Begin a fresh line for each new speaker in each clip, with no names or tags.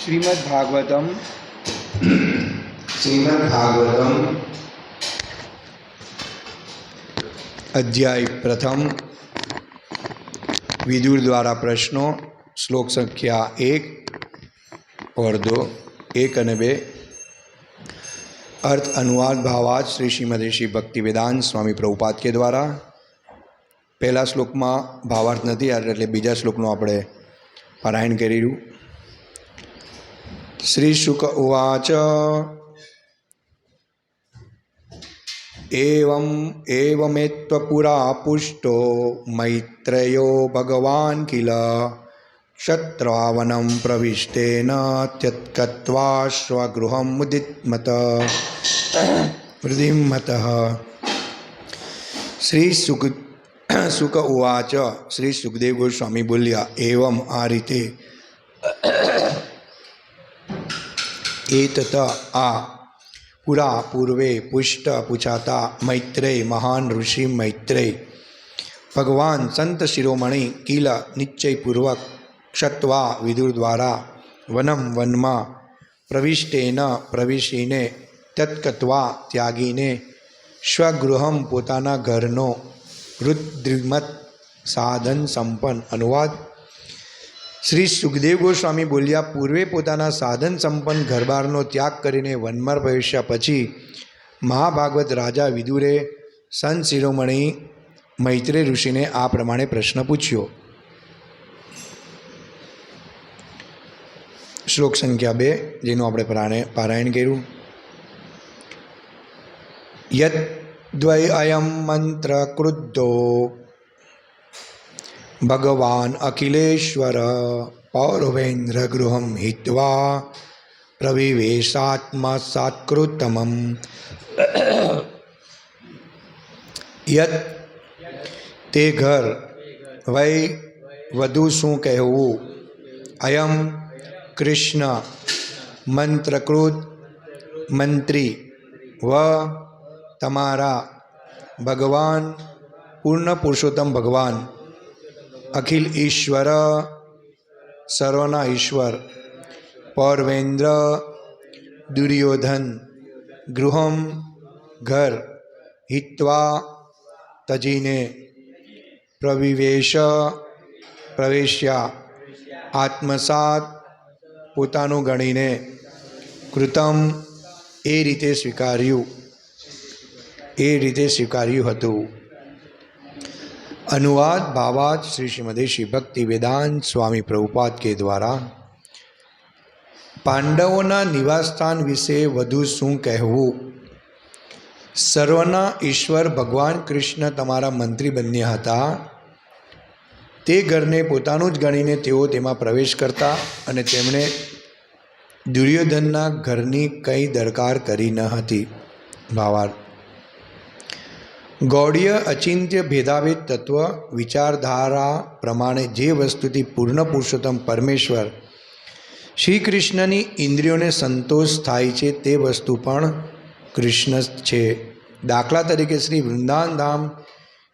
શ્રીમદ ભાગવતમ
શ્રીમદ ભાગવતમ
અધ્યાય પ્રથમ વિદુર દ્વારા પ્રશ્નો શ્લોક સંખ્યા એક और दो એક અને બે अर्थ अनुवाद भावाज શ્રી શ્રીમદ શ્રી ભક્તિ વેદાંત સ્વામી પ્રભુપાદ કે દ્વારા પહેલા શ્લોકમાં ભાવાર્થ નથી એટલે બીજા શ્લોકનું આપણે પારાયણ કર્યું. શ્રી શુક ઉવાચ. એવમ એવમેત્વપુરા પુષ્ટો મૈત્રેયો ભગવાન કિલ. ક્ષત્રાવનમ પ્રવિષ્ટેન ત્યત્કત્વાશ્વગૃહમ મુદિત્મત વૃદ્ધિમત શ્રી સુક સુક ઉવાચ. શ્રી સુખદેવ ગોસ્વામી બોલ્યા, એવમ આ રીતે એ તથા આ પુરા પૂર્વે પુષ્ટ પૂછાતા મૈત્રેય મહાન ઋષિ મૈત્રેય. ભગવાન સંત શિરોમણી કિલ નિશ્ચયપૂર્વક ક્ષત્વા વિદુર દ્વારા વનમ વનમાં પ્રવિષ્ટેન પ્રવિશીને તત્કત્વા ત્યાગીને સ્વગૃહમ પોતાના ઘરનો રુદ્રિમત સાધન સંપન્ન. અનુવાદ. શ્રી સુખદેવ ગોસ્વામી બોલ્યા, પૂર્વે પોતાના સાધન સંપન્ન ઘરબારનો ત્યાગ કરીને વનમાં પ્રવેશ્યા પછી મહાભાગવત રાજા વિદુરે સંત શિરોમણી મૈત્રે ઋષિને આ પ્રમાણે પ્રશ્ન પૂછ્યો. શ્લોક સંખ્યા બે, જેનું આપણે પ્રાણે, પારાયણ કર્યું. યદ્વય અયમ મંત્ર ક્રુદ્ધો ભગવાન અખિલેશ્વર પૌરવેન્દ્ર ગૃહમ હિત્વા પ્રવિવેશાત્મા સાત્કૃતમમ યત તે ઘર વય વધુ શું કહેવું અયમ કૃષ્ણ મંત્રકૃત મંત્રી વ તમારા ભગવાન પૂર્ણ પુરુષોત્તમ ભગવાન અખિલ ઈશ્વર સર્વના ઈશ્વર પૌર્વેન્દ્ર દુર્યોધન ગૃહમ ઘર હિત્વા તજીને પ્રવિવેશ પ્રવેશ્યા આત્મસાત પોતાનું ગણીને કૃતમ એ રીતે સ્વીકાર્યું એ રીતે સ્વીકાર્યું હતું. અનુવાદ ભાવાત શ્રી શ્રીમદેશી ભક્તિ વેદાંત સ્વામી પ્રભુપાદ કે દ્વારા. પાંડવોના નિવાસસ્થાન વિશે વધુ શું કહેવું? સર્વના ઈશ્વર ભગવાન કૃષ્ણ તમારા મંત્રી બન્યા હતા. તે ઘરને પોતાનું જ ગણીને તેઓ તેમાં પ્રવેશ કરતા અને તેમણે દુર્યોધનના ઘરની કંઈ દરકાર કરી ન હતી. ભાવાર્થ ગૌડીય અચિંત્ય ભેદાભેદ તત્વ વિચારધારા પ્રમાણે જે વસ્તુથી પૂર્ણ પુરુષોત્તમ પરમેશ્વર શ્રી કૃષ્ણની ઇન્દ્રિયોને સંતોષ થાય છે તે વસ્તુ પણ કૃષ્ણ છે. દાખલા તરીકે શ્રી વૃંદાવન ધામ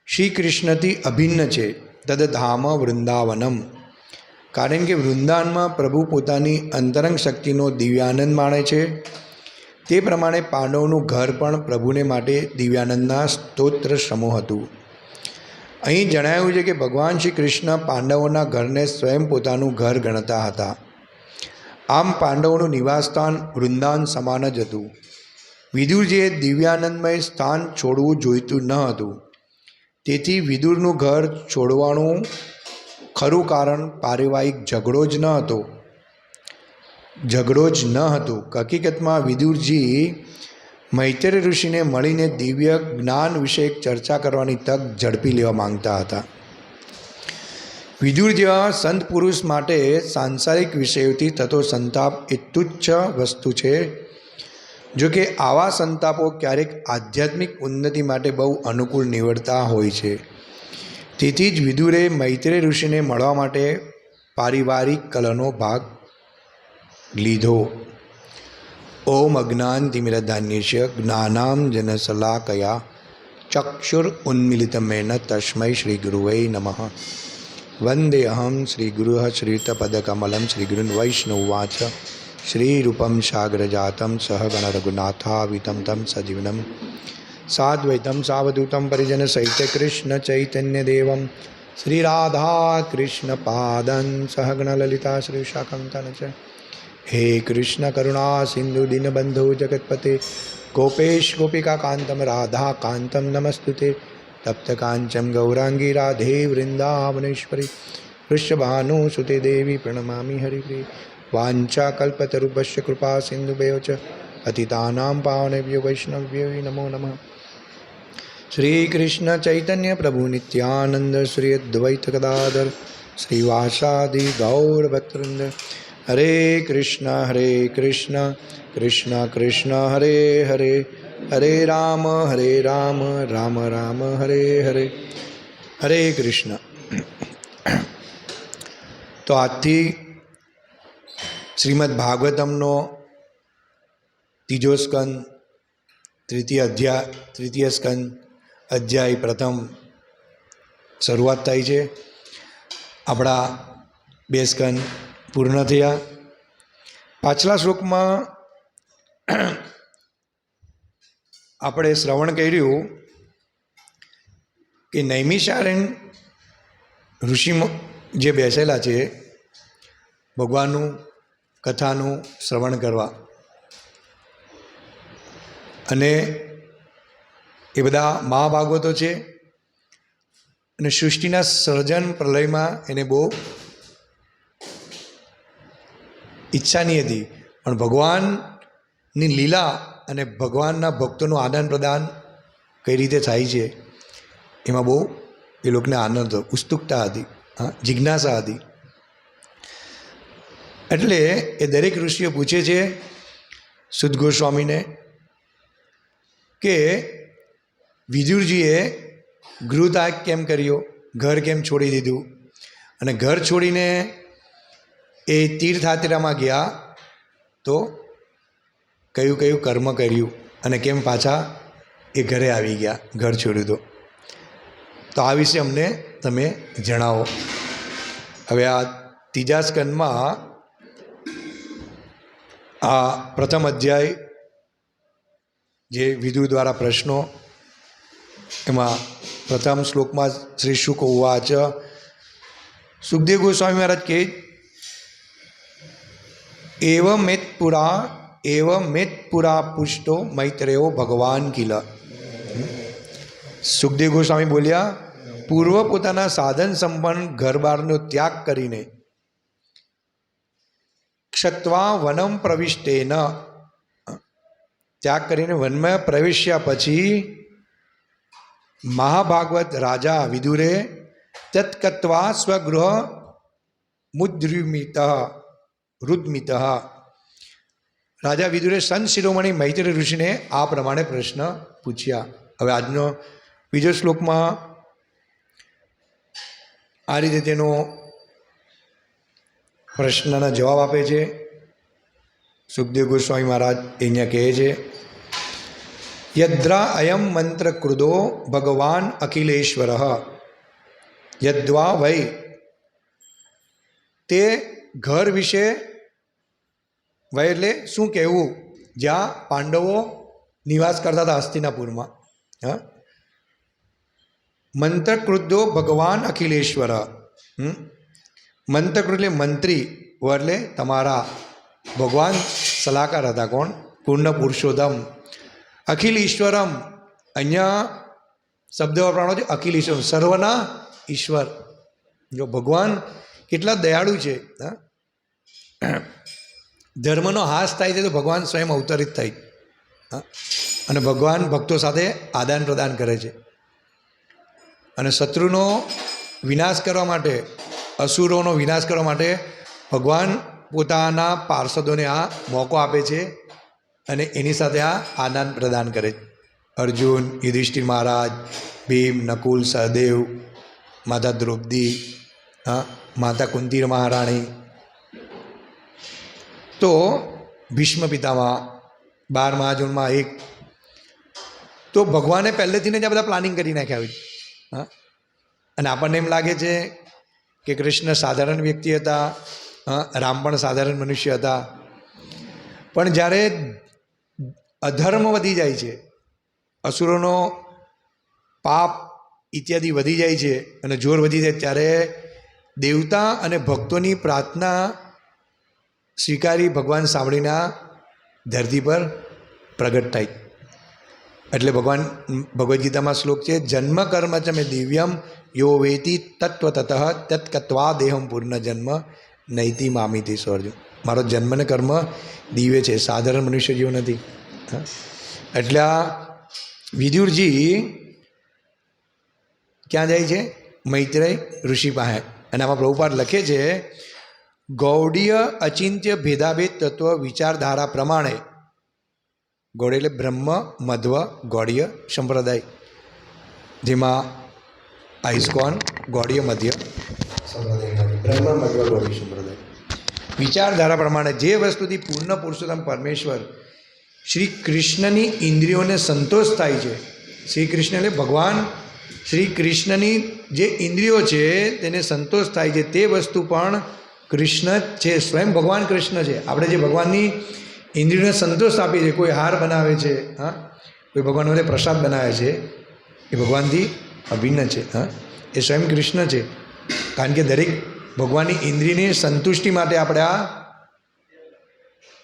શ્રી કૃષ્ણથી અભિન્ન છે. તદ ધામ વૃંદાવનમ. કારણ કે વૃંદાવનમાં પ્રભુ પોતાની અંતરંગ શક્તિનો દિવ્યાનંદ માણે છે. તે પ્રમાણે પાંડવનું ઘર પણ પ્રભુને માટે દિવ્યાનંદના સ્તોત્ર સમૂહ હતું. અહીં જણાવ્યું છે કે ભગવાન શ્રી કૃષ્ણ પાંડવોના ઘરને સ્વયં પોતાનું ઘર ગણતા હતા. આમ પાંડવોનું નિવાસસ્થાન વૃંદાવન સમાન જ હતું. વિદુરજીએ દિવ્યાનંદમય સ્થાન છોડવું જોઈતું ન હતું. તેથી વિદુરનું ઘર છોડવાનું ખરું કારણ પારિવારિક ઝઘડો જ ન હતો. ઝઘડો જ ન હતો. હકીકતમાં વિદુરજી મૈત્રેય ઋષિને મળીને દિવ્ય જ્ઞાન વિશે ચર્ચા કરવાની તક ઝડપી લેવા માંગતા હતા. વિદુર જેવા સંત પુરુષ માટે સાંસારિક વિષયોથી થતો સંતાપ એ તુચ્છ વસ્તુ છે, જો કે આવા સંતાપો ક્યારેક આધ્યાત્મિક ઉન્નતિ માટે બહુ અનુકૂળ નીવડતા હોય છે. તેથી જ વિદુરે મૈત્રેય ઋષિને મળવા માટે પારિવારિક કલનો ભાગ લીધો. ઓમ અજ્ઞાનતિમિરધાન્યસ્ય જ્ઞાનામ જનશલાકયા ચક્ષુર ઉન્મિલિતમેન તસ્મૈ શ્રી ગુરુવે નમઃ. વંદે અહમ શ્રી ગુરુ શ્રીતપદકમલમ શ્રી ગુરુન વૈષ્ણુવાચ શ્રીરૂપમ સાગરજાતમ સહગણ રઘુનાથાવિતમ તમ સજીવનમ. સાદ્વૈતમ સાવધૂતમ પરિજન સહિત કૃષ્ણ ચૈતન્યદેવમ શ્રી રાધા કૃષ્ણ પાદન સહગણ લલિતા શ્રી શાકંતન છે હે કૃષ્ણ કરુણા, સિંધુ દીનબંધુ, જગતપતે. ગોપેશ ગોપિકાકાંતમ રાધાકાંતમ નમસ્તુતે. તપ્તકાંચમ ગૌરાંગી, રાધે વૃંદાવનેશ્વરી. વૃષભાનુસુતે દેવી પ્રણમામિ હરિપ્રિય. વાંચાકલ્પતરુભ્ય કૃપા સિંધુભ્યો ચ. પતિતાનામ પાવનેભ્યો વૈષ્ણવ્યો નમો નમઃ. શ્રી કૃષ્ણ ચૈતન્ય પ્રભુ નિત્યાનંદ, શ્રી અદ્વૈત કદાધર શ્રીવાસાદિ ગૌરભક્તવૃંદ હરે કૃષ્ણ હરે કૃષ્ણ કૃષ્ણ કૃષ્ણ હરે હરે હરે રામ હરે રામ રામ રામ હરે હરે હરે કૃષ્ણ તો આજથી શ્રીમદ ભાગવતમનો ત્રીજો સ્કંદ તૃતીય અધ્યાય તૃતીય સ્કંદ અધ્યાય પ્રથમ શરૂઆત થાય છે. આપણા બે સ્કંદ પૂર્ણ થયા. પાછલા શ્લોકમાં આપણે શ્રવણ કર્યું કે નૈમિષારણ ઋષિ જે બેસેલા છે, ભગવાનનું કથાનું શ્રવણ કરવા. અને એ બધા મહાભાગવતો છે અને સૃષ્ટિના સર્જન પ્રલયમાં એને બહુ ઈચ્છાની હતી. પણ ભગવાનની લીલા અને ભગવાનના ભક્તોનું આદાન પ્રદાન કઈ રીતે થાય છે, એમાં બહુ એ લોકોને આનંદ ઉત્સુકતા હતી, હા, જિજ્ઞાસા હતી. એટલે એ દરેક ઋષિઓ પૂછે છે સુદ ગોસ્વામીને કે વિદુરજીએ ગૃહત્યાગ કેમ કર્યો? ઘર કેમ છોડી દીધું? અને ઘર છોડીને એ તીર્થયાત્રામાં ગયા તો કયું કયું કર્મ કર્યું અને કેમ પાછા એ ઘરે આવી ગયા, ઘર છોડ્યું તો તો આ વિશે અમને તમે જણાવો. હવે આ ત્રીજા સ્કંદમાં આ પ્રથમ અધ્યાય જે વિદુ દ્વારા પ્રશ્નો, એમાં પ્રથમ શ્લોકમાં શ્રી શુક ઉવાચ, સુખદેવ ગોસ્વામી મહારાજ કહે એવ મેત પુષ્ટો મૈત્રેયો ભગવાન કિલ સુખદેવ ગોસ્વામી બોલ્યા પૂર્વ પોતાના સાધન સંપન્ન ઘરબારનો ત્યાગ કરીને ક્ષત્વા વનમ પ્રવિષ્ટેન ત્યાગ કરીને વનમાં પ્રવેશ્યા પછી મહાભાગવત રાજા વિદુરે તત્કત્વા સ્વગૃહ મુદ્રિમિત રુદ્મિત. રાજા વિદુરે સંત શિરોમણી મૈત્રી ઋષિને આ પ્રમાણે પ્રશ્ન પૂછ્યા. હવે આજનો બીજો શ્લોકમાં આ રીતે તેનો પ્રશ્નના જવાબ આપે છે. સુખદેવ ગોસ્વામી મહારાજ અહીંયા કહે છે, યદ્રા અયમ મંત્ર કૃદો ભગવાન અખિલેશ્વર. યદ્વા વૈ તે ઘર વિશે વય એટલે શું કહેવું? જ્યાં પાંડવો નિવાસ કરતા હતા હસ્તિનાપુરમાં. હા? મંત્રકૃદ્ધો ભગવાન અખિલેશ્વર. મંત્રકૃત એટલે મંત્રી. એટલે તમારા ભગવાન સલાહકાર હતા કોણ? પૂર્ણ પુરુષોત્તમ. અખિલ ઈશ્વરમ અહીંયા શબ્દ વપરાણો છે અખિલ ઈશ્વર સર્વના ઈશ્વર. જો ભગવાન કેટલા દયાળુ છે, હા? ધર્મનો હાસ થાય છે તો ભગવાન સ્વયં અવતરિત થાય. અને ભગવાન ભક્તો સાથે આદાન પ્રદાન કરે છે. અને શત્રુનો વિનાશ કરવા માટે, અસુરોનો વિનાશ કરવા માટે ભગવાન પોતાના પાર્ષદોને આ મોકો આપે છે અને એની સાથે આ આદાન પ્રદાન કરે છે. અર્જુન, યુધિષ્ઠિર મહારાજ, ભીમ, નકુલ, સહદેવ, માતા દ્રૌપદી, હા? માતા કુંતીર મહારાણી તો ભીષ્મ પિતામાં બાર મહાજુનમાં એક. તો ભગવાને પહેલેથી જ આ બધા પ્લાનિંગ કરી નાખ્યા હોય. હા? અને આપણને એમ લાગે છે કે કૃષ્ણ સાધારણ વ્યક્તિ હતા રામ પણ સાધારણ મનુષ્ય હતા. પણ જ્યારે અધર્મ વધી જાય છે, અસુરોનો પાપ ઇત્યાદિ વધી જાય છે અને જોર વધી જાય ત્યારે દેવતા અને ભક્તોની પ્રાર્થના સ્વીકારી ભગવાન સાંભળીને ધરતી પર પ્રગટ થાય. એટલે ભગવાન, ભગવદ્ ગીતામાં શ્લોક છે, જન્મ કર્મ ચ મેં દિવ્યમ યો વેતી તત્વ તતઃ તત્કત્વા દેહમ પૂર્ણ જન્મ નૈતિ મામિતિ સ્વર્જુ મારો જન્મ ને કર્મ દિવ્ય છે, સાધારણ મનુષ્ય જેવું નથી. એટલે આ વિદુરજી ક્યાં જાય છે? મૈત્રેય ઋષિ પાસે. અને આમાં પ્રભુપાદ લખે છે ગૌડીય અચિંત્ય ભેદાભેદ તત્વ વિચારધારા પ્રમાણે ગૌડ એટલે બ્રહ્મ, મધ્વ, ગૌડીય સંપ્રદાય. જેમાં આઈસ્કોન ગૌડીય મધ્ય સંપ્રદાય બ્રહ્મ, મધ્વ, ગૌડીય સંપ્રદાય. વિચારધારા પ્રમાણે જે વસ્તુથી પૂર્ણ પુરુષોત્તમ પરમેશ્વર શ્રી કૃષ્ણની ઇન્દ્રિયોને સંતોષ થાય છે, શ્રી કૃષ્ણ એટલે ભગવાન. શ્રી કૃષ્ણની જે ઇન્દ્રિયો છે, તેને સંતોષ થાય છે, તે વસ્તુ પણ કૃષ્ણ છે, સ્વયં ભગવાન કૃષ્ણ છે. આપણે જે ભગવાનની ઇન્દ્રિયને સંતોષ આપીએ છીએ, કોઈ હાર બનાવે છે, હા? કોઈ ભગવાન માટે પ્રસાદ બનાવે છે, એ ભગવાનથી અભિન્ન છે, હા? એ સ્વયં કૃષ્ણ છે. કારણ કે દરેક ભગવાનની ઇન્દ્રિયની સંતુષ્ટિ માટે આપણે આ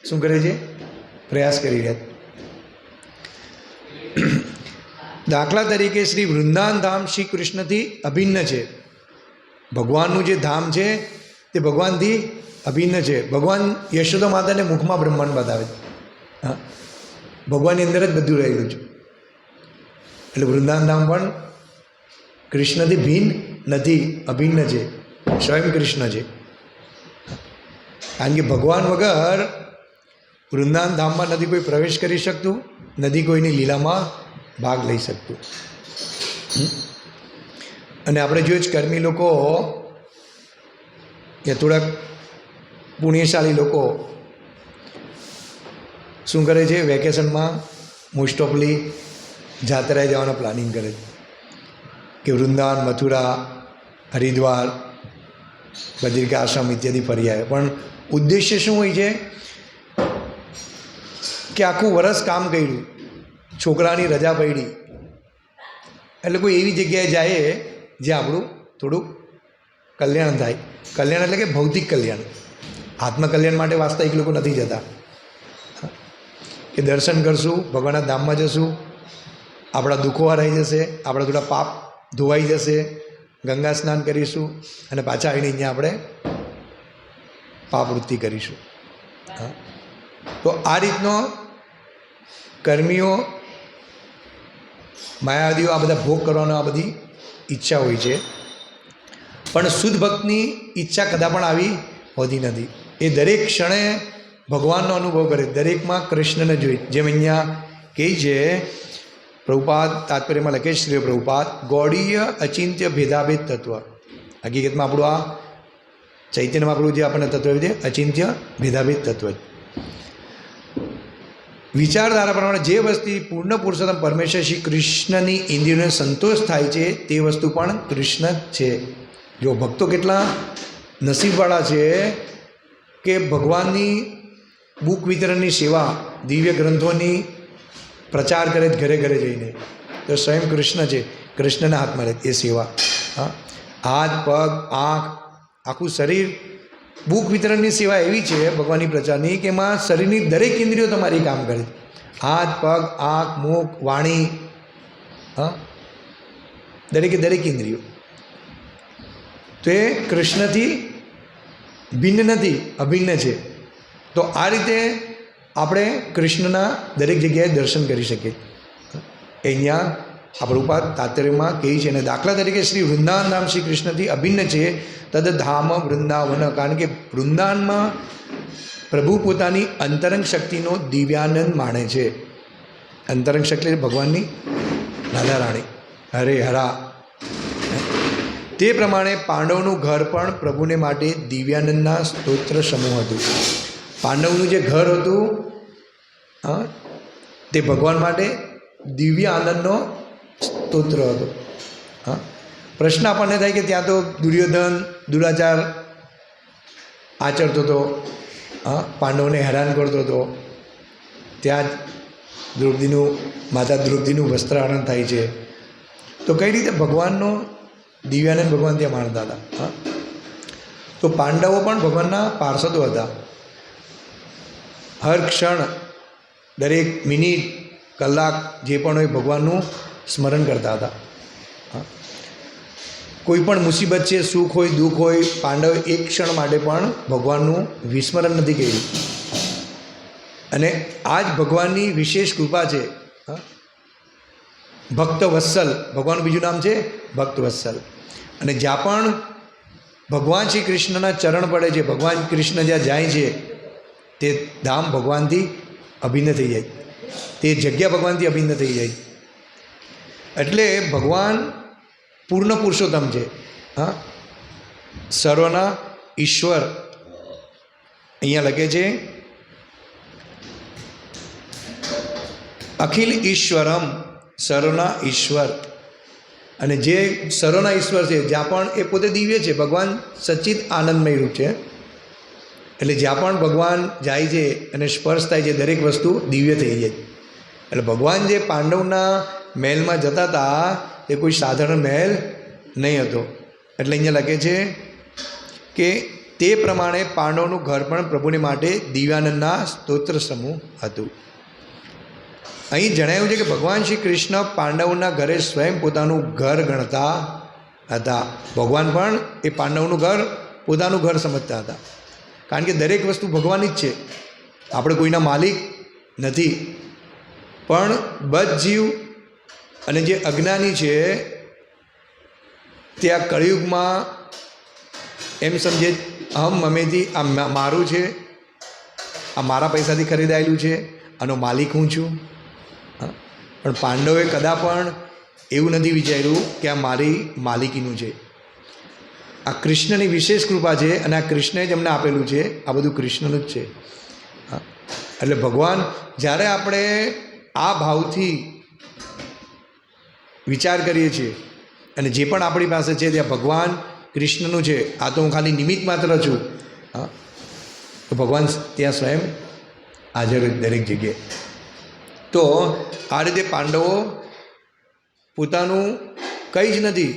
શું કરે છે પ્રયાસ કરી રહ્યા દાખલા તરીકે શ્રી વૃંદાવન ધામ શ્રી કૃષ્ણથી અભિન્ન છે. ભગવાનનું જે ધામ છે તે ભગવાનથી અભિન્ન છે. ભગવાન યશોદા માતાને મુખમાં બ્રહ્માંડ બતાવે છે. હા. ભગવાનની અંદર જ બધું રહેલું છે. એટલે વૃંદાવન ધામ પણ કૃષ્ણથી ભિન્ન, નથી, અભિન્ન છે. સ્વયં કૃષ્ણ છે. કારણ કે ભગવાન વગર વૃંદાવન ધામમાં નથી કોઈ પ્રવેશ કરી શકતું, નથી કોઈની લીલામાં ભાગ લઈ શકતું? અને આપણે જોઈએ જ કર્મી લોકો યા થોડાક પુણ્યશાળી લોકો શું કરે છે? વેકેશનમાં મોસ્ટ ઓફલી જાત્રાએ જવાના પ્લાનિંગ કરે છે. કે વૃંદાવન, મથુરા, હરિદ્વાર, બદ્રિકા આશ્રમ ઇત્યાદિ ફરી આવે. પણ ઉદ્દેશ્ય શું હોય છે? કે આખું વરસ કામ કર્યું. છોકરાની રજા પડી. એટલે કોઈ એવી જગ્યાએ જાય જે આપણું થોડુંક કલ્યાણ થાય. કલ્યાણ એટલે કે ભૌતિક કલ્યાણ. આત્મકલ્યાણ માટે વાસ્તવિક લોકો નથી જતા. કે દર્શન કરશું, ભગવાનના ધામમાં જશું, આપણા દુઃખો હરાઈ જશે, આપણા થોડા પાપ ધોવાઈ જશે, ગંગા સ્નાન કરીશું અને પાછા આવીને અહીંયા આપણે પાપવૃત્તિ કરીશું. હા. તો આ રીતનો કર્મીઓ, માયાવાદીઓ આ બધા ભોગ કરવાનો આ બધી ઈચ્છા હોય છે. પણ શુદ્ધ ભક્તની ઈચ્છા કદા પણ આવી હોતી નથી. એ દરેક ક્ષણે ભગવાનનો અનુભવ કરે. દરેકમાં કૃષ્ણને જોઈ. જેમ અહીંયા કહે છે, પ્રભુપાદ તાત્પર્યમાં લખે છે, શ્રી પ્રભુપાદ, ગૌડીય અચિંત્ય ભેદાભેદ તત્વ. હકીકતમાં આપણું આ ચૈતન્યમાં આપણું જે આપણને તત્વ છે, અચિંત્ય ભેદાભેદ તત્વ વિચારધારા પ્રમાણે જે વસ્તુ પૂર્ણ પુરુષોત્તમ પરમેશ્વર શ્રી કૃષ્ણની ઇન્દ્રિયોને સંતોષ થાય છે, તે વસ્તુ પણ કૃષ્ણ છે. જો ભક્તો કેટલા નસીબવાળા છે કે ભગવાનની બુક વિતરણની સેવા, દિવ્ય ગ્રંથોની પ્રચાર કરે ઘરે ઘરે જઈને. તો સ્વયં કૃષ્ણ છે, કૃષ્ણના હાથમાં રહે એ સેવા. હા? હાથ, પગ, આંખ, આખું શરીર. બુક વિતરણની સેવા એવી છે ભગવાનની પ્રચારની કે એમાં શરીરની દરેક ઇન્દ્રિયો તમારી કામ કરે હાથ, પગ, આંખ, મુખ, વાણી. હા? દરેકે દરેક ઇન્દ્રિયો. તો કૃષ્ણથી ભિન્ન નથી, અભિન્ન છે. તો આ રીતે આપણે કૃષ્ણના દરેક જગ્યાએ દર્શન કરી શકીએ. અહીંયા આ પ્રભુપાદ તાત્પર્યમાં કહે છે અને દાખલા તરીકે શ્રી વૃંદાવન ધામ શ્રી કૃષ્ણથી અભિન્ન છે. તદ ધામ વૃંદાવન, કારણ કે વૃંદાવનમાં પ્રભુ પોતાની અંતરંગ શક્તિનો દિવ્યાનંદ માણે છે. અંતરંગ શક્તિ ભગવાનની રાધા રાણી. હરે હરા. તે પ્રમાણે પાંડવનું ઘર પણ પ્રભુને માટે દિવ્યાનંદના સ્તોત્ર સમૂહ હતું. પાંડવનું જે ઘર હતું તે ભગવાન માટે દિવ્ય આનંદનો સ્તોત્ર હતો. હા પ્રશ્ન આપણને થાય કે ત્યાં તો દુર્યોધન, દુરાચાર આચરતો હતો હા પાંડવને હેરાન કરતો હતો. ત્યાં જ દ્રૌપદીનું, માતા દ્રૌપદીનું વસ્ત્રહરણ થાય છે. તો કઈ રીતે ભગવાનનો દિવ્યાનંદ ભગવાન ત્યાં માનતા હતા. હા. તો પાંડવો પણ ભગવાનના પાર્ષદો હતા. હર ક્ષણ દરેક મિનિટ, કલાક જે પણ હોય ભગવાનનું સ્મરણ કરતા હતા. હા. કોઈ પણ મુસીબત છે, સુખ હોય, દુઃખ હોય, પાંડવ એક ક્ષણ માટે પણ ભગવાનનું વિસ્મરણ નથી કર્યું. અને આ જ ભગવાનની વિશેષ કૃપા છે. ભક્ત વત્સલ, ભગવાનનું બીજું નામ છે ભક્ત વત્સલ. અને જ્યાં પણ ભગવાન શ્રી કૃષ્ણના ચરણ પડે છે, ભગવાન કૃષ્ણ જ્યાં જાય છે, તે ધામ ભગવાનથી અભિન્ન થઈ જાય. તે જગ્યા ભગવાનથી અભિન્ન થઈ જાય. એટલે ભગવાન પૂર્ણ પુરુષોત્તમ છે. હા? સર્વના ઈશ્વર અહીંયા લખે છે, અખિલ ઈશ્વરમ સર્વના ઈશ્વર. અને જે સર્વના ઈશ્વર છે, જ્યાં પણ એ પોતે દિવ્ય છે, ભગવાન સચ્ચિત આનંદમય રૂપ છે. એટલે જ્યાં પણ ભગવાન જાય છે અને સ્પર્શ થાય છે, દરેક વસ્તુ દિવ્ય થઈ જાય. એટલે ભગવાન જે પાંડવના મહેલમાં જતા હતા, એ કોઈ સાધારણ મહેલ નહીં હતો. એટલે અહીંયા લખે છે કે તે પ્રમાણે પાંડવનું ઘર પણ પ્રભુની માટે દિવ્યાનંદના સ્તોત્ર સમૂહ હતું. અહીં જણાવ્યું છે કે ભગવાન શ્રી કૃષ્ણ પાંડવના ઘરે સ્વયં પોતાનું ઘર ગણતા હતા. ભગવાન પણ એ પાંડવનું ઘર પોતાનું ઘર સમજતા હતા. કારણ કે દરેક વસ્તુ ભગવાનની જ છે. આપણે કોઈના માલિક નથી. પણ બધ જીવ અને જે અજ્ઞાની છે, તે આ કળિયુગમાં એમ સમજે, અહમ મમેથી આ મારું છે, આ મારા પૈસાથી ખરીદાયેલું છે, આનો માલિક હું છું. પણ પાંડવે કદા પણ એવું નથી વિચાર્યું કે આ મારી માલિકીનું છે. આ કૃષ્ણની વિશેષ કૃપા છે અને આ કૃષ્ણએ જ અમને આપેલું છે. આ બધું કૃષ્ણનું જ છે. એટલે ભગવાન, જ્યારે આપણે આ ભાવથી વિચાર કરીએ છીએ અને જે પણ આપણી પાસે છે ત્યાં ભગવાન કૃષ્ણનું છે, આ તો હું ખાલી નિમિત્ત માત્ર છું. તો ભગવાન ત્યાં સ્વયં હાજર દરેક જગ્યાએ. તો આ રીતે પાંડવો પોતાનું કંઈ જ નથી,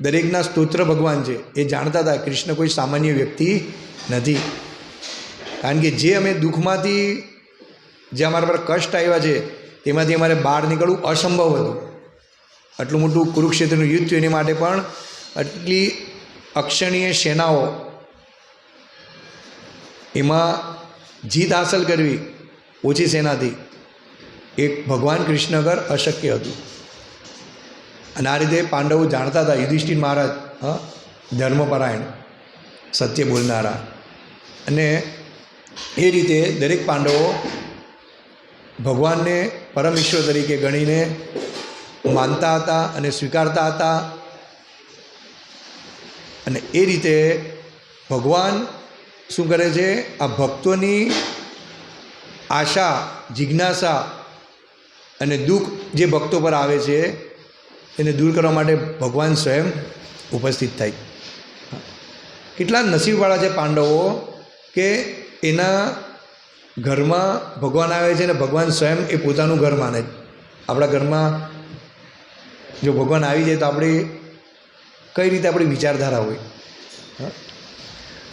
દરેકના સ્તોત્ર ભગવાન છે, એ જાણતા હતા કૃષ્ણ કોઈ સામાન્ય વ્યક્તિ નથી. કારણ કે જે અમે દુઃખમાંથી જે અમારા પર કષ્ટ આવ્યા છે, તેમાંથી અમારે બહાર નીકળવું અસંભવ હતું. આટલું મોટું કુરુક્ષેત્રનું યુદ્ધ થયું, એની માટે પણ આટલી અક્ષણીય સેનાઓ એમાં જીત હાંસલ કરવી ઓછી સેનાથી. એક ભગવાન કૃષ્ણગર અશક્ય હતું. અને આ રીતે પાંડવો જાણતા હતા, યુધિષ્ઠિર મહારાજ, હા, ધર્મપરાયણ, સત્ય બોલનારા. અને એ રીતે દરેક પાંડવો ભગવાનને પરમેશ્વર તરીકે ગણીને માનતા હતા અને સ્વીકારતા હતા. અને એ રીતે ભગવાન શું કરે છે? આ ભક્તોની આશા, જિજ્ઞાસા અને દુઃખ જે ભક્તો પર આવે છે, એને દૂર કરવા માટે ભગવાન સ્વયં ઉપસ્થિત થાય. કેટલા નસીબવાળા છે પાંડવો કે એના ઘરમાં ભગવાન આવે છે અને ભગવાન સ્વયં એ પોતાનું ઘર માને છે. આપણા ઘરમાં જો ભગવાન આવી જાય તો આપણે કઈ રીતે આપણી વિચારધારા હોય?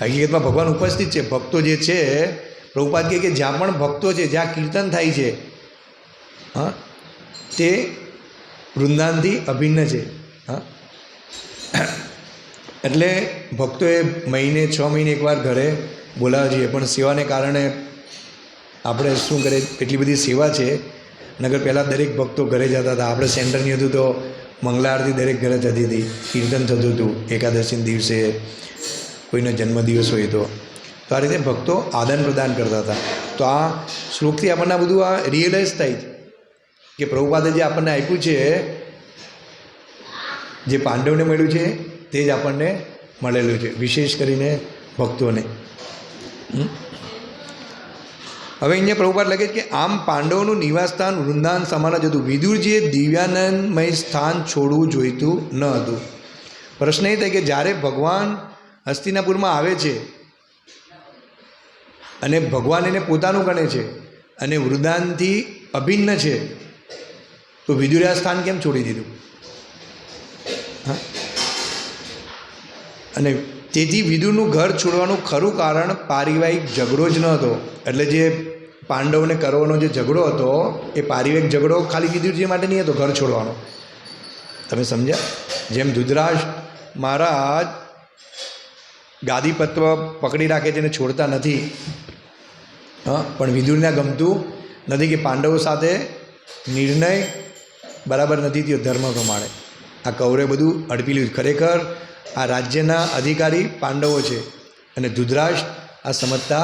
હકીકતમાં ભગવાન ઉપસ્થિત છે. ભક્તો જે છે, પ્રભુપાદ કે જ્યાં પણ ભક્તો છે, જ્યાં કીર્તન થાય છે હા? તે વૃંદાવનથી અભિન્ન છે. હા? એટલે ભક્તોએ મહિને છ મહિને એકવાર ઘરે બોલાવવા જોઈએ પણ સેવાને કારણે આપણે શું કરે એટલી બધી સેવા છે. નગર પહેલાં દરેક ભક્તો ઘરે જતા હતા. આપણે સેન્ટરની હતું તો મંગલા આરતી દરેક ઘરે થતી હતી. કીર્તન થતું હતું. એકાદશીના દિવસે કોઈનો જન્મદિવસ હોય તો. તો આ રીતે ભક્તો આદાન પ્રદાન કરતા હતા. તો આ શ્લોકથી આપણને આ બધું આ રિયલાઇઝ થાય કે પ્રભુપાદે જે આપણને આપ્યું છે, જે પાંડવને મળ્યું છે, તે જ આપણને મળેલું છે, વિશેષ કરીને ભક્તોને. હવે અહીંયા પ્રભુપાદ લખે કે, આમ પાંડવનું નિવાસસ્થાન વૃંદાવન સમાન હતું વિદુરજીએ દિવ્યાનંદમય સ્થાન છોડવું જોઈતું ન હતું. પ્રશ્ન એ થાય કે જ્યારે ભગવાન હસ્તિનાપુરમાં આવે છે અને ભગવાન એને પોતાનું ગણે છે અને વૃદાનથી અભિન્ન છે તો વિદુરા સ્થાન કેમ છોડી દીધું? હા? અને તેથી વિદુરનું ઘર છોડવાનું ખરું કારણ પારિવારિક ઝઘડો જ ન હતો. એટલે જે પાંડવને કરવાનો જે ઝઘડો હતો, એ પારિવારિક ઝઘડો ખાલી વિદુરજી માટે નહીં હતો, ઘર છોડવાનો. તમે સમજ્યા? જેમ ધુધરાજ મહારાજ ગાદીપત્વ પકડી રાખે છે એને છોડતા નથી. હા? પણ વિદુરને ગમતું નથી કે પાંડવો સાથે નિર્ણય બરાબર નથી થયો ધર્મ પ્રમાણે. આ કૌરે બધું અડપી લીધું. ખરેખર આ રાજ્યના અધિકારી પાંડવો છે અને ધુધરાજ આ સમજતા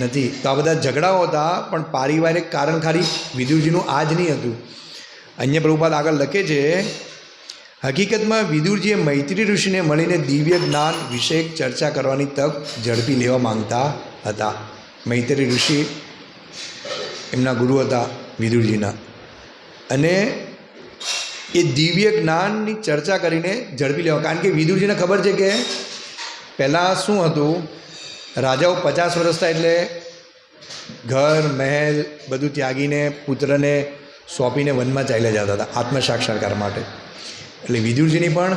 નથી. તો આ બધા ઝઘડાઓ હતા, પણ પારિવારિક કારણ ખાલી વિદુરજીનું આ જ નહીં હતું. અન્ય પ્રભુપાદ આગળ લખે છે, હકીકતમાં વિદુરજીએ મૈત્રી ઋષિને મળીને દિવ્ય જ્ઞાન વિશે ચર્ચા કરવાની તક ઝડપી લેવા માંગતા હતા. મૈત્રી ઋષિ એમના ગુરુ હતા વિદુરજીના. અને એ દિવ્ય જ્ઞાનની ચર્ચા કરીને ઝડપી લેવા. કારણ કે વિદુરજીને ખબર છે કે પહેલાં શું હતું? રાજાઓ પચાસ વર્ષ થાય એટલે ઘર, મહેલ બધું ત્યાગીને પુત્રને સોંપીને વનમાં ચાલ્યા જતા હતા, આત્મસાક્ષાત્કાર માટે. એટલે વિદુરજીની પણ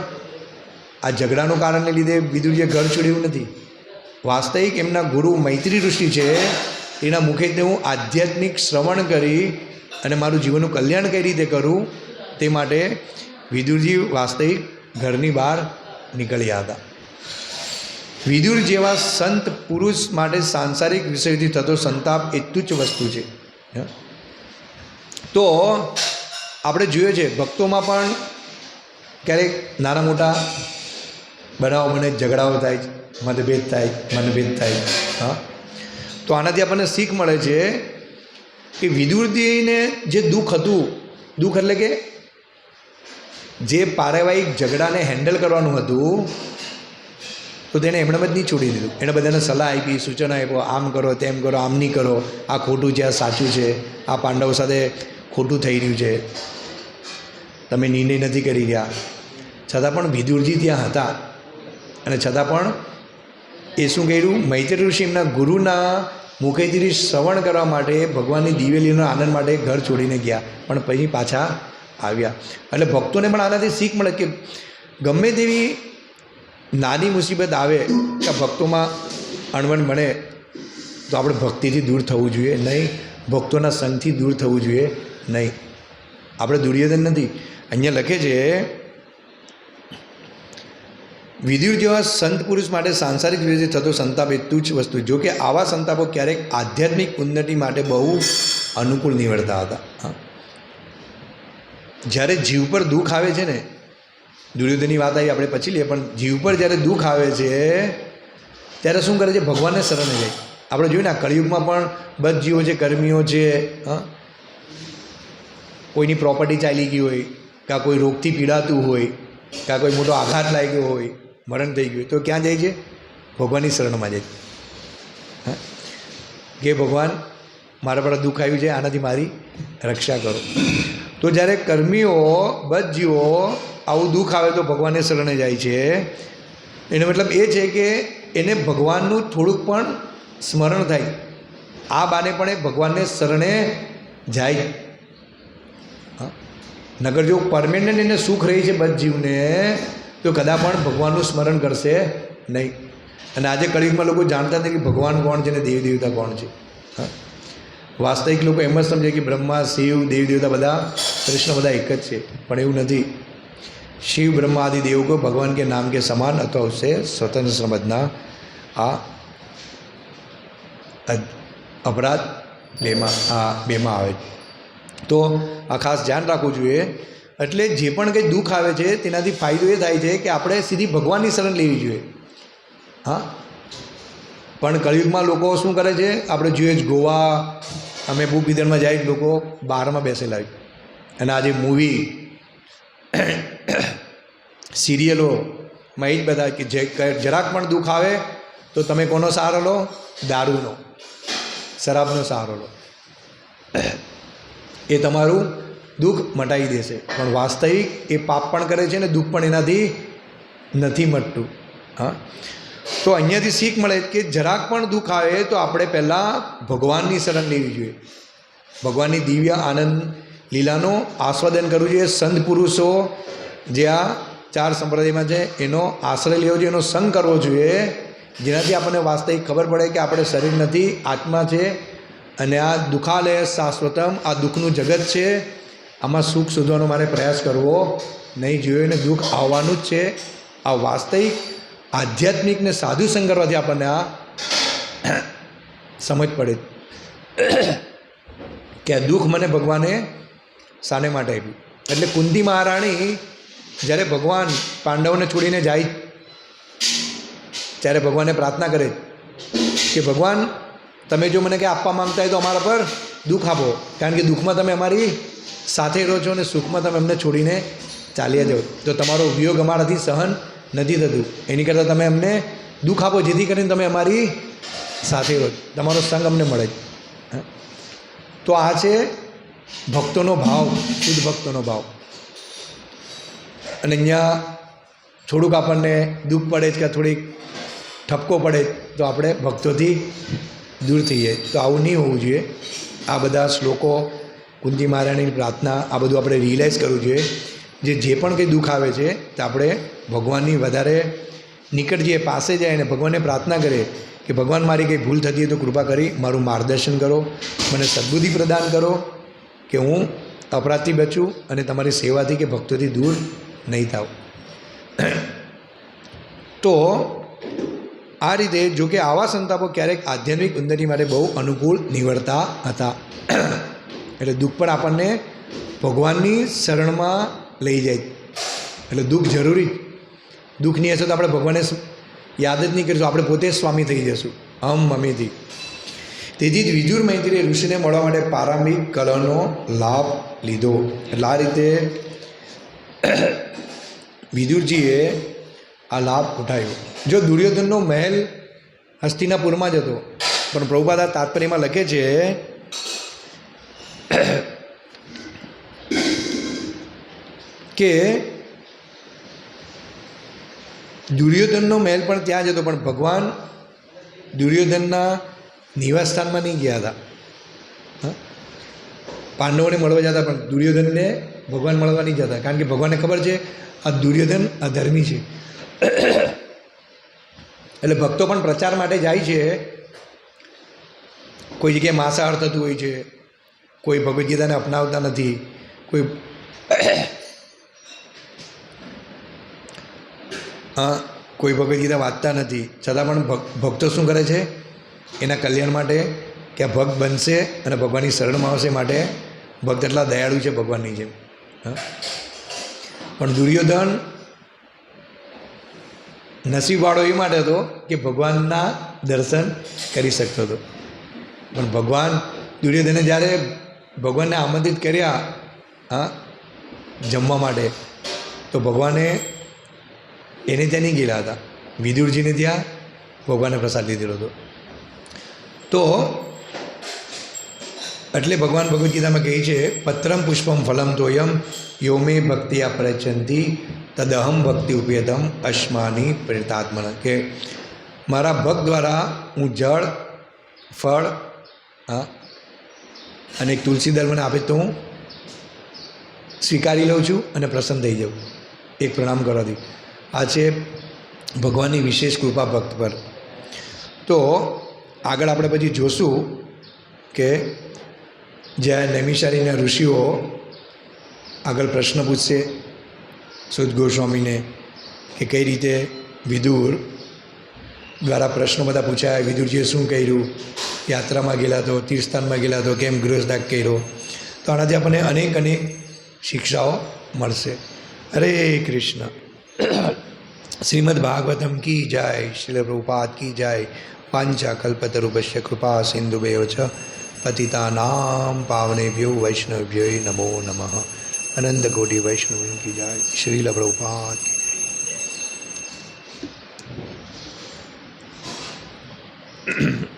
આ ઝઘડાનું કારણને લીધે વિદુરજીએ ઘર છોડ્યું નથી. વાસ્તવિક એમના ગુરુ મૈત્રી ઋષિ છે, એના મુખેથી હું આધ્યાત્મિક શ્રવણ કરી અને મારું જીવનનું કલ્યાણ કઈ રીતે કરું તે માટે વિદુરજી વાસ્તવિક ઘરની બહાર નીકળ્યા હતા. વિદુર જેવા સંત પુરુષ માટે સાંસારિક વિષયથી થતો સંતાપ એ તુચ્છ વસ્તુ છે? તો આપણે જોઈએ છે, ભક્તોમાં પણ ક્યારેક નાના મોટા બનાવો બને, ઝઘડાઓ થાય મતભેદ થાય, મનભેદ થાય. હા? તો આનાથી આપણને શીખ મળે છે કે વિદુરજીને જે દુઃખ હતું, દુઃખ એટલે કે જે પારિવારિક ઝઘડાને હેન્ડલ કરવાનું હતું, તો તેણે એમણે જ નહીં છોડી દીધું. એણે બધાને સલાહ આપી, સૂચના આપ્યો આમ કરો, તેમ કરો, આમ નહીં કરો. આ ખોટું છે, આ સાચું છે. આ પાંડવો સાથે ખોટું થઈ રહ્યું છે. તમે નિર્ણય નથી કરી રહ્યા. છતાં પણ વિદુરજી ત્યાં હતા. અને છતાં પણ એ શું કર્યું? મૈત્રી ઋષિ એમના ગુરુના મુખેથી શ્રવણ કરવા માટે ભગવાનની દિવેલીનો આનંદ માટે ઘર છોડીને ગયા. પણ પછી પાછા આવ્યા. એટલે ભક્તોને પણ આનાથી શીખ મળે કે ગમે તેવી નાની મુસીબત આવે કે ભક્તોમાં અણવણ બને, તો આપણે ભક્તિથી દૂર થવું જોઈએ. નહીં, ભક્તોના સંઘથી દૂર થવું જોઈએ. નહીં. આપણે દુર્યોધન નથી. અહીંયા લખે છે વિદ્યુર જેવા સંત પુરુષ માટે સાંસારિક રીતે થતો સંતાપ એ તુચ્છ વસ્તુ. જો કે આવા સંતાપો ક્યારેક આધ્યાત્મિક ઉન્નતિ માટે બહુ અનુકૂળ નીવડતા હતા. જ્યારે જીવ પર દુઃખ આવે છે ને, દુર્યોધનની વાત આવી, આપણે પછી લઈએ, પણ જીવ પર જ્યારે દુઃખ આવે છે, ત્યારે શું કરે છે? ભગવાનને શરણે જાય. આપણે જોયું ને, આ કળિયુગમાં પણ બધ જીવો છે, કર્મીઓ છે, હા? કોઈની પ્રોપર્ટી ચાલી ગઈ હોય, કાં કોઈ રોગથી પીડાતું હોય, કાં કોઈ મોટો આઘાત લાગ્યો હોય, મરણ થઈ ગયું તો ક્યાં જાય છે? ભગવાનની શરણમાં જાય હા? કે ભગવાન, મારા પર દુઃખ આવ્યું છે, આનાથી મારી રક્ષા કરો. તો જ્યારે કર્મીઓ બધ જીવો આવું દુઃખ આવે તો ભગવાનને શરણે જાય છે. એનો મતલબ એ છે કે એને ભગવાનનું થોડુંક પણ સ્મરણ થાય. આ બાને પણ એ ભગવાનને શરણે જાય. નગર જો પરમેનન્ટ એને સુખ રહી છે બધ જીવને તો કદા પણ ભગવાનનું સ્મરણ કરશે નહીં. અને આજે કળિયુગમાં લોકો જાણતા નથી કે ભગવાન કોણ છે અને દેવી દેવતા કોણ છે. હા. વાસ્તવિક લોકો એમ જ સમજે કે બ્રહ્મા, શિવ, દેવી, દેવતા બધા કૃષ્ણ બધા એક જ છે. પણ એવું નથી. શિવ, બ્રહ્મા આદિ દેવ કો ભગવાન કે નામ કે સમાન અથવા ઉસે સ્વતંત્ર સમજના આ અપરાધ બેમાં, આ બેમાં આવે તો આ ખાસ ધ્યાન રાખવું જોઈએ. એટલે જે પણ કંઈ દુઃખ આવે છે, તેનાથી ફાયદો એ થાય છે કે આપણે સીધી ભગવાનની શરણ લેવી જોઈએ. હા? પણ કળિયુગમાં લોકો શું કરે છે? આપણે જોઈએ ગોવા અમે ભૂપિદરમાં જાય લોકો બારમાં બેસેલા હોય. અને આજે મૂવી સિરિયલોમાં એ જ બધા કે જે જરાક પણ દુઃખ આવે, તો તમે કોનો સહારો લો? દારૂનો. શરાબનો સહારો લો. એ તમારું દુઃખ મટાવી દેશે. પણ વાસ્તવિક એ પાપ પણ કરે છે ને દુઃખ પણ એનાથી નથી મટતું. હા? તો અહીંયાથી શીખ મળે કે જરાક પણ દુઃખ આવે તો આપણે પહેલાં ભગવાનની શરણ લેવી જોઈએ. ભગવાનની દિવ્ય આનંદ લીલાનો આસ્વાદન કરવું જોઈએ. સંત પુરુષો જે આ ચાર સંપ્રદાયમાં છે, એનો આશ્રય લેવો જોઈએ, એનો સંગ કરવો જોઈએ, જેનાથી આપણને વાસ્તવિક ખબર પડે કે આપણે શરીર નથી, આત્મા છે, અને આ દુઃખાલય શાશ્વતમ, આ દુઃખનું જગત છે. આમાં સુખ શોધવાનો મારે પ્રયાસ કરવો નહીં જોઈએ અને દુઃખ આવવાનું જ છે. આ વાસ્તવિક આધ્યાત્મિક ને સાધુ સંગ કરવાથી આપણને આ સમજ પડે. કે આ દુઃખ મને ભગવાને સાને માટે આપ્યું. એટલે કુંતી મહારાણી જ્યારે ભગવાન પાંડવોને છોડીને જાય, ત્યારે ભગવાને પ્રાર્થના કરે કે ભગવાન, તમે જો મને કંઈ આપવા માંગતા હોય તો અમારા પર દુઃખ આપો. કારણ કે દુઃખમાં તમે અમારી સાથે રહો છો અને સુખમાં તમે અમને છોડીને ચાલ્યા જાઓ. તો તમારો વિયોગ અમારાથી સહન નથી થતું. એની કરતાં તમે અમને દુઃખ આપો, જેથી કરીને તમે અમારી સાથે રહો. તમારો સંગ અમને મળે? તો આ છે ભક્તોનો ભાવ, શુદ્ધ ભક્તોનો ભાવ. અને અહીંયા થોડુંક આપણને દુઃખ પડે કે થોડીક ઠપકો પડે તો આપણે ભક્તોથી દૂર થઈએ. તો આવું નહીં હોવું જોઈએ. આ બધા શ્લોકો કુંતી મહારાણીની પ્રાર્થના, આ બધું આપણે રિયલાઇઝ કરવું જોઈએ. જે જે પણ કંઈ દુઃખ આવે છે, તે આપણે ભગવાનની વધારે નિકટ જઈએ, પાસે જાય અને ભગવાનને પ્રાર્થના કરીએ કે ભગવાન મારી કંઈ ભૂલ થતી હોય તો કૃપા કરી મારું માર્ગદર્શન કરો, મને સદબુદ્ધિ પ્રદાન કરો કે હું અપરાધથી બચું અને તમારી સેવાથી કે ભક્તોથી દૂર નહીં થાવ તો આ રીતે જો કે આવા સંતાપો ક્યારેક આધ્યાત્મિક ઉન્નતિ માટે બહુ અનુકૂળ નીવડતા હતા. એટલે દુઃખ પણ આપણને ભગવાનની શરણમાં લઈ જાય. એટલે દુઃખ જરૂરી. દુઃખની અસર તો આપણે ભગવાનને યાદ જ નહીં કરીશું. આપણે પોતે સ્વામી થઈ જશું. હમ મમીથી તેથી જ વિજુર મૈત્રીએ ઋષિને મળવા માટે પ્રારંભિક કલાનો લાભ લીધો. એટલે આ રીતે વિદુરજીએ આ લાભ ઉઠાવ્યો. જો દુર્યોધનનો મહેલ હસ્તિનાપુરમાં જ હતો, પણ પ્રભુપાદા તાત્પર્યમાં લખે છે કે દુર્યોધનનો મહેલ પણ ત્યાં જ હતો, પણ ભગવાન દુર્યોધનના નિવાસસ્થાનમાં નહીં ગયા હતા. હા? પાંડવોને મળવા જતા, પણ દુર્યોધનને ભગવાન મળવા નહીં જતા. કારણ કે ભગવાનને ખબર છે, આ દુર્યોધન અધર્મી છે. એટલે ભક્તો પણ પ્રચાર માટે જાય છે. કોઈ જગ્યાએ માંસાહાર થતું હોય છે. કોઈ ભગવદ્ ગીતાને અપનાવતા નથી. કોઈ હા કોઈ ભગવદ્ ગીતા વાંચતા નથી. છતાં પણ ભક ભક્તો શું કરે છે? એના કલ્યાણ માટે કે આ ભક્ત બનશે અને ભગવાનની શરણમાં આવશે માટે ભક્ત એટલા દયાળુ છે ભગવાનની જેમ. પણ દુર્યોધન નસીબવાળો એ માટે હતો કે ભગવાનના દર્શન કરી શકતો હતો. પણ ભગવાન દુર્યોધને જ્યારે ભગવાનને આમંત્રિત કર્યા, હા, જમવા માટે, તો ભગવાને એને ત્યાં નહીં ગયેલા હતા. વિદુરજીને ત્યાં ભગવાને પ્રસાદ લીધેલો હતો. તો એટલે ભગવાન ભગવદ્ ગીતામાં કહે છે, પત્રમ પુષ્પમ ફલમ તોયમ યોમે ભક્તિ પ્રચંતી તદહમ ભક્તિ ઉપેતમ અશ્માની પ્રેતાત્મન કે મારા ભક્ત દ્વારા હું જળ, ફળ હા અને એક તુલસી દળ મને આપે તો હું સ્વીકારી લઉં છું અને પ્રસન્ન થઈ જાઉં. એક પ્રણામ કરવાથી. આ છે ભગવાનની વિશેષ કૃપા ભક્ત પર. તો આગળ આપણે પછી જોશું કે જ્યાં નૈમિષારીના ઋષિઓ આગળ પ્રશ્ન પૂછશે, સુદ ગોસ્વામીને કે કઈ રીતે વિદુર દ્વારા પ્રશ્નો બધા પૂછાયા, વિદુરજીએ શું કર્યું, યાત્રામાં ગયેલા તો, તીર્થસ્થાનમાં ગયેલા તો, કેમ ગૃહસ્થાગ કર્યો? તો આનાથી આપણને અનેક અનેક શિક્ષાઓ મળશે. હરે કૃષ્ણ. શ્રીમદ ભાગવતમ કી જાય શ્રીલ પ્રભુપાદ કી જાય પાંચા કલ્પતરૂપશ્ય કૃપા સિંધુભ્યો ચ પતિતાનામ પાવનેભ્યો વૈષ્ણવભ્યો નમો નમઃ અનંત કોટી વૈષ્ણવ કી જાય શ્રીલ પ્રભુપાદ કી જય